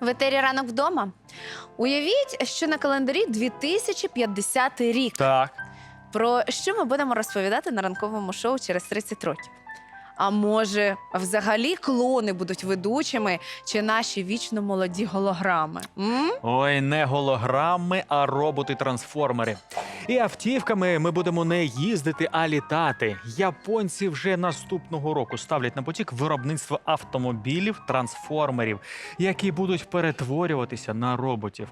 В етері ранок вдома. Уявіть, що на календарі 2050 рік. Так. Про що ми будемо розповідати на ранковому шоу через 30 років? А може, взагалі клони будуть ведучими чи наші вічно молоді голограми? М? Ой, не голограми, а роботи-трансформери. І автівками ми будемо не їздити, а літати. Японці вже наступного року ставлять на потік виробництво автомобілів, трансформерів, які будуть перетворюватися на роботів.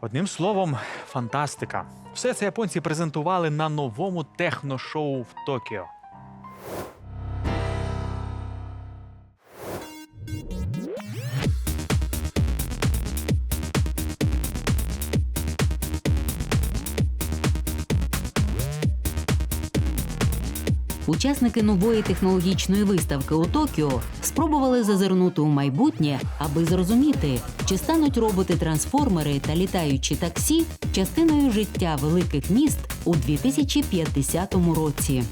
Одним словом, фантастика. Все це японці презентували на новому техношоу в Токіо. Учасники нової технологічної виставки у Токіо спробували зазирнути у майбутнє, аби зрозуміти, чи стануть роботи-трансформери та літаючі таксі частиною життя великих міст у 2050 році.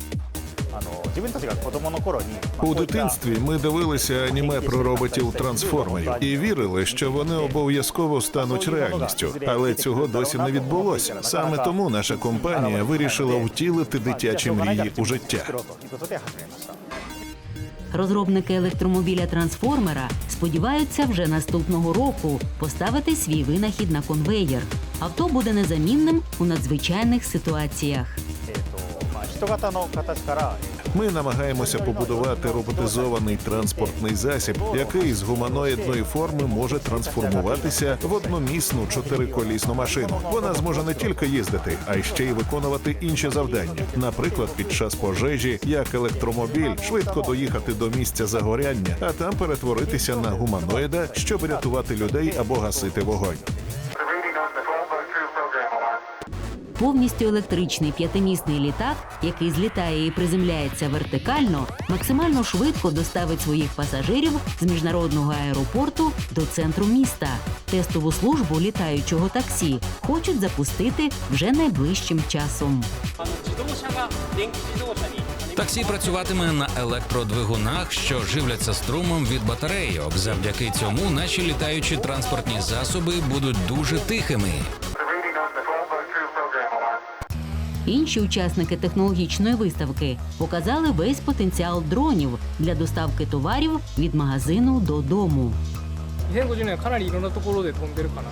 У дитинстві ми дивилися аніме про роботів трансформерів і вірили, що вони обов'язково стануть реальністю, але цього досі не відбулося. Саме тому наша компанія вирішила втілити дитячі мрії у життя. Розробники електромобіля трансформера сподіваються вже наступного року поставити свій винахід на конвеєр. Авто буде незамінним у надзвичайних ситуаціях. えっ、とまあ人型の形から、え Ми намагаємося побудувати роботизований транспортний засіб, який з гуманоїдної форми може трансформуватися в одномісну чотириколісну машину. Вона зможе не тільки їздити, а й ще й виконувати інші завдання. Наприклад, під час пожежі, як електромобіль, швидко доїхати до місця загоряння, а там перетворитися на гуманоїда, щоб рятувати людей або гасити вогонь. Повністю електричний п'ятимісний літак, який злітає і приземляється вертикально, максимально швидко доставить своїх пасажирів з міжнародного аеропорту до центру міста. Тестову службу літаючого таксі хочуть запустити вже найближчим часом. Таксі працюватиме на електродвигунах, що живляться струмом від батарейок. Завдяки цьому наші літаючі транспортні засоби будуть дуже тихими. Інші учасники технологічної виставки показали весь потенціал дронів для доставки товарів від магазину до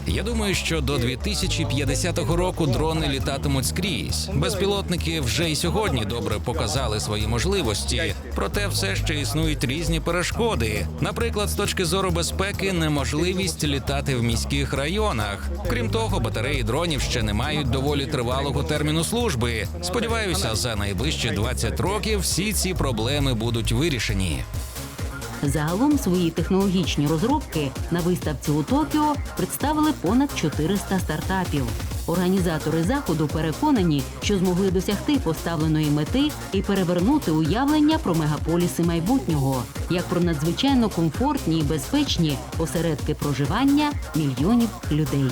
Я думаю, що до 2050 року дрони літатимуть скрізь. Безпілотники вже й сьогодні добре показали свої можливості. Проте все ще існують різні перешкоди. Наприклад, з точки зору безпеки, неможливість літати в міських районах. Крім того, батареї дронів ще не мають доволі тривалого терміну служби. Сподіваюся, за найближчі 20 років всі ці проблеми будуть вирішені. Загалом свої технологічні розробки на виставці у Токіо представили понад 400 стартапів. Організатори заходу переконані, що змогли досягти поставленої мети і перевернути уявлення про мегаполіси майбутнього, як про надзвичайно комфортні і безпечні осередки проживання мільйонів людей.